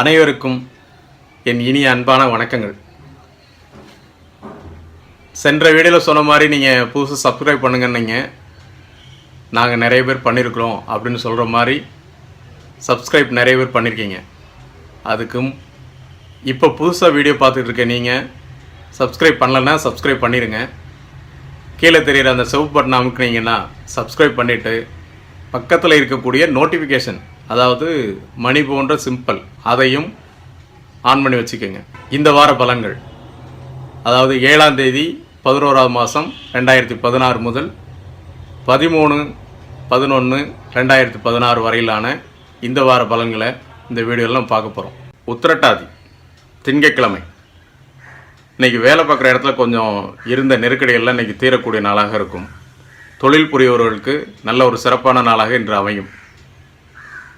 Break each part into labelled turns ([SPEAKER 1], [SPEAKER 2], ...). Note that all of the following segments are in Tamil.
[SPEAKER 1] அனைவருக்கும் என் இனிய அன்பான வணக்கங்கள். சென்ற வீடியோவில் சொன்ன மாதிரி நீங்கள் புதுசு சப்ஸ்கிரைப் பண்ணுங்கன்னீங்க நாங்கள் நிறைய பேர் பண்ணியிருக்கிறோம் அப்படின்னு சொல்கிற மாதிரி சப்ஸ்கிரைப் நிறைய பேர் பண்ணியிருக்கீங்க அதுக்கும் இப்போ புதுசாக வீடியோ பார்த்துட்டு இருக்க நீங்கள் சப்ஸ்கிரைப் பண்ணலன்னா சப்ஸ்கிரைப் பண்ணிடுங்க கீழே தெரியிற அந்த செவ் பட்டன் அமுக்குனீங்கன்னா சப்ஸ்கிரைப் பண்ணிவிட்டு பக்கத்தில் இருக்கக்கூடிய நோட்டிஃபிகேஷன் அதாவது மணி போன்ற சிம்பிள் அதையும் ஆன் பண்ணி வச்சுக்கோங்க. இந்த வார பலன்கள். அதாவது ஏழாம் தேதி பதினோராவது மாதம் ரெண்டாயிரத்தி பதினாறு முதல் பதிமூணு பதினொன்று ரெண்டாயிரத்தி பதினாறு வரையிலான இந்த வார பலன்களை இந்த வீடியோலாம் பார்க்க போகிறோம் உத்திரட்டாதி திங்கட்கிழமை. இன்னைக்கு வேலை பார்க்குற இடத்துல கொஞ்சம் இருந்த நெருக்கடிகள்லாம் இன்றைக்கி தீரக்கூடிய நாளாக இருக்கும். தொழில் புரியவர்களுக்கு நல்ல ஒரு சிறப்பான நாளாக இன்று அமையும்.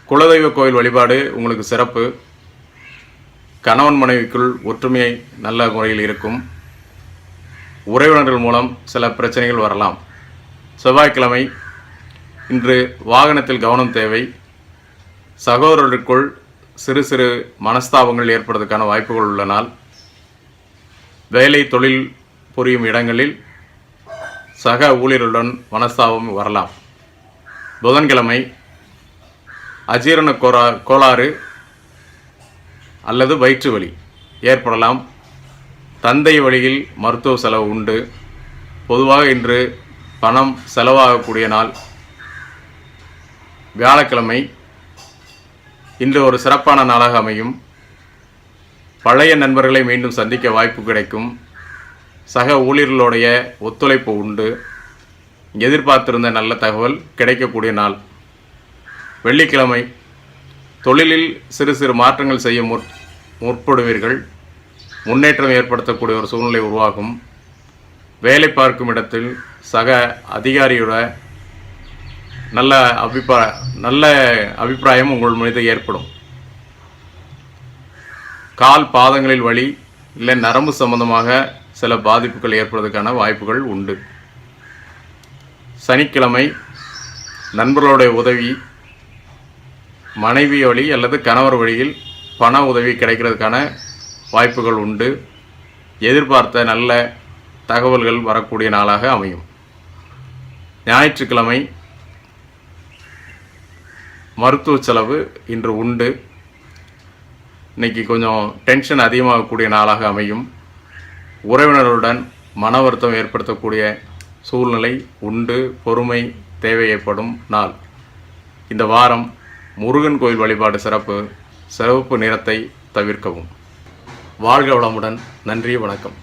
[SPEAKER 1] குலதெய்வ கோயில் வழிபாடு உங்களுக்கு சிறப்பு. கணவன் மனைவிக்குள் ஒற்றுமை நல்ல முறையில் இருக்கும். உறவினர்கள் மூலம் சில பிரச்சனைகள் வரலாம். செவ்வாய்க்கிழமை இன்று வாகனத்தில் கவனம் தேவை. சகோதரர்களுக்குள் சிறு சிறு மனஸ்தாபங்கள் ஏற்படுவதற்கான வாய்ப்புகள் உள்ள நாள் வேலை தொழில் புரியும் இடங்களில் சக ஊழியர்களுடன் மனஸ்தாபம் வரலாம். புதன்கிழமை அஜீரண கோரா கோளாறு அல்லது வயிற்று வலி ஏற்படலாம். தந்தை வழியில் மருத்துவ செலவு உண்டு. பொதுவாக இன்று பணம் செலவாகக்கூடிய நாள். வியாழக்கிழமை இன்று ஒரு சிறப்பான நாளாக அமையும். பழைய நண்பர்களை மீண்டும் சந்திக்க வாய்ப்பு கிடைக்கும். சக ஊழியர்களுடைய ஒத்துழைப்பு உண்டு. எதிர்பார்த்திருந்த நல்ல தகவல் கிடைக்கக்கூடிய நாள். வெள்ளிக்கிழமை தொழிலில் சிறு சிறு மாற்றங்கள் செய்ய முற் முற்படுவீர்கள். முன்னேற்றம் ஏற்படுத்தக்கூடிய ஒரு சூழ்நிலை உருவாகும். வேலை பார்க்கும் இடத்தில் சக அதிகாரியோட நல்ல அபிப்ராய நல்ல அபிப்பிராயம் உங்கள் மீது ஏற்படும். கால் பாதங்களில் வலி இல்லை நரம்பு சம்பந்தமாக சில பாதிப்புகள் ஏற்படுவதற்கான வாய்ப்புகள் உண்டு. சனிக்கிழமை நண்பர்களுடைய உதவி மனைவி வழி அல்லது கணவர் வழியில் பண உதவி கிடைக்கிறதுக்கான வாய்ப்புகள் உண்டு. எதிர்பார்த்த நல்ல தகவல்கள் வரக்கூடிய நாளாக அமையும். ஞாயிற்றுக்கிழமை மருத்துவ செலவு இன்று உண்டு. இன்னைக்கு கொஞ்சம் டென்ஷன் அதிகமாகக்கூடிய நாளாக அமையும். உறவினர்களுடன் மன வருத்தம் ஏற்படுத்தக்கூடிய சூழ்நிலை உண்டு. பொறுமை தேவை ஏற்படும் நாள். இந்த வாரம் முருகன் கோயில் வழிபாடு சிறப்பு சிறப்பு நிறத்தை தவிர்க்கவும். வாழ்க வளமுடன். நன்றி வணக்கம்.